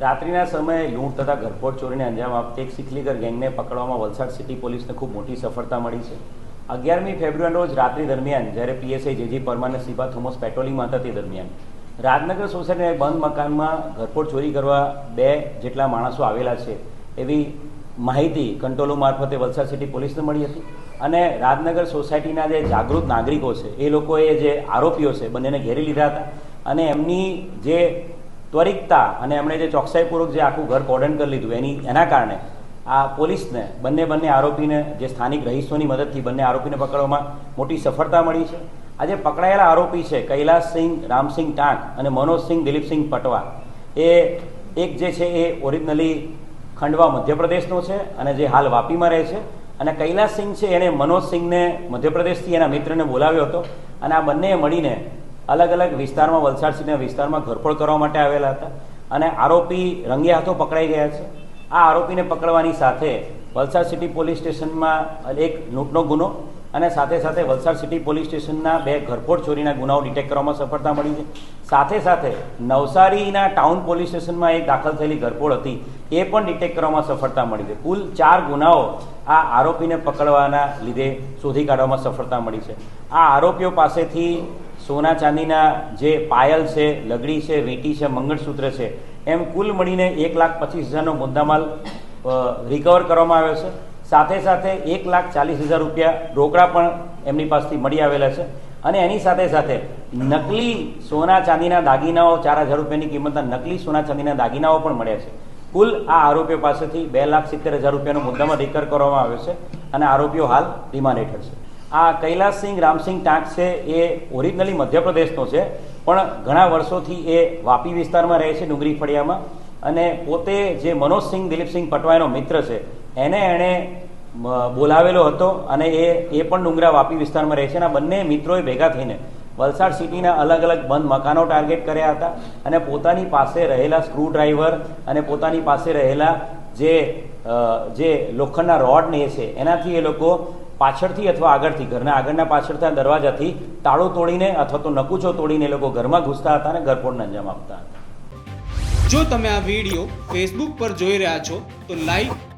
રાત્રિના સમયે લૂંટ તથા ઘરફોડ ચોરીને અંજામ આપતી એક સિકલીગર ગેંગને પકડવામાં વલસાડ સિટી પોલીસને ખૂબ મોટી સફળતા મળી છે. અગિયારમી ફેબ્રુઆરી રોજ રાત્રિ દરમિયાન, જ્યારે પીએસઆઈ જેજી પરમારને સીબા થોમસ પેટ્રોલિંગમાં હતા તે દરમિયાન. રાજનગર સોસાયટીના બંધ મકાનમાં ઘરફોડ ચોરી કરવા બે જેટલા માણસો આવેલા છે એવી માહિતી કંટ્રોલો મારફતે વલસાડ સિટી પોલીસને મળી હતી. અને રાજનગર સોસાયટીના જે જાગૃત નાગરિકો છે, એ લોકોએ જે આરોપીઓ છે, બંનેને ઘેરી લીધા હતા. અને એમની જે ત્વરિતતા અને એમણે જે ચોકસાઈપૂર્વક જે આખું ઘર કોર્ડન કરી લીધું, એની, એના કારણે આ પોલીસને, બંને બંને આરોપીને, જે સ્થાનિક રહીશોની મદદથી બંને આરોપીને પકડવામાં મોટી સફળતા મળી છે. આજે પકડાયેલા આરોપી છે કૈલાસસિંહ, રામસિંહ ટાંક અને મનોજસિંહ દિલીપસિંહ પટવા. એ એક જે છે એ ઓરિજિનલી ખંડવા મધ્યપ્રદેશનો છે અને જે હાલ વાપીમાં રહે છે. અને કૈલાસસિંહ છે એને મનોજસિંહને મધ્યપ્રદેશથી એના મિત્રને બોલાવ્યો હતો અને આ બંનેએ મળીને અલગ અલગ વિસ્તારમાં વલસાડ સિટીના વિસ્તારમાં ઘરફોડ કરવા માટે આવેલા હતા અને આરોપી રંગે હાથો પકડાઈ ગયા છે. આ આરોપીને પકડવાની સાથે વલસાડ સિટી પોલીસ સ્ટેશનમાં એક લૂંટનો ગુનો અને સાથે સાથે વલસાડ સિટી પોલીસ સ્ટેશનના બે ઘરફોડ ચોરીના ગુનાઓ ડિટેક્ટ કરવામાં સફળતા મળી છે. સાથે સાથે નવસારીના ટાઉન પોલીસ સ્ટેશનમાં એક દાખલ થયેલી ઘરફોડ હતી, એ પણ ડિટેક્ટ કરવામાં સફળતા મળી છે. કુલ ચાર ગુનાઓ આ આરોપીને પકડવાના લીધે શોધી કાઢવામાં સફળતા મળી છે. આ આરોપીઓ પાસેથી સોના ચાંદીના જે પાયલ છે, લગડી છે, વીંટી છે, મંગળસૂત્ર છે, એમ કુલ મળીને એક લાખ પચીસ હજારનો મુદ્દામાલ રિકવર કરવામાં આવ્યો છે. સાથે સાથે એક લાખ ચાલીસ હજાર રૂપિયા રોકડા પણ એમની પાસેથી મળી આવેલા છે. અને એની સાથે સાથે નકલી સોના ચાંદીના દાગીનાઓ ચાર હજાર રૂપિયાની કિંમતના નકલી સોના ચાંદીના દાગીનાઓ પણ મળ્યા છે. કુલ આ આરોપીઓ પાસેથી બે લાખ સિત્તેર હજાર રૂપિયાનો મુદ્દામાં રિકવર કરવામાં આવ્યો છે અને આરોપીઓ હાલ રિમાન્ડ હેઠળ છે. આ કૈલાસસિંહ રામસિંહ ટાંક છે એ ઓરિજિનલી મધ્યપ્રદેશનો છે, પણ ઘણા વર્ષોથી એ વાપી વિસ્તારમાં રહે છે ડુંગરી ફળિયામાં અને પોતે જે મનોજસિંહ દિલીપસિંહ પટવાઈનો મિત્ર છે એને એણે બોલાવેલો હતો અને એ એ પણ ડુંગરા વાપી વિસ્તારમાં રહે છે અને આ બંને મિત્રોએ ભેગા થઈને વલસાડ સિટીના અલગ અલગ બંધ મકાનો ટાર્ગેટ કર્યા હતા અને પોતાની પાસે રહેલા સ્ક્રૂડ્રાઈવર અને પોતાની પાસે રહેલા જે જે લોખંડના રોડ ને એ છે, એનાથી એ લોકો પાછળથી અથવા આગળથી, ઘરના આગળના પાછળના દરવાજાથી તાળો તોડીને અથવા તો નકુચો તોડીને એ લોકો ઘરમાં ઘૂસતા હતા અને ઘરફોડને અંજામ આપતા હતા. જો તમે આ વીડિયો ફેસબુક પર જોઈ રહ્યા છો, તો લાઈક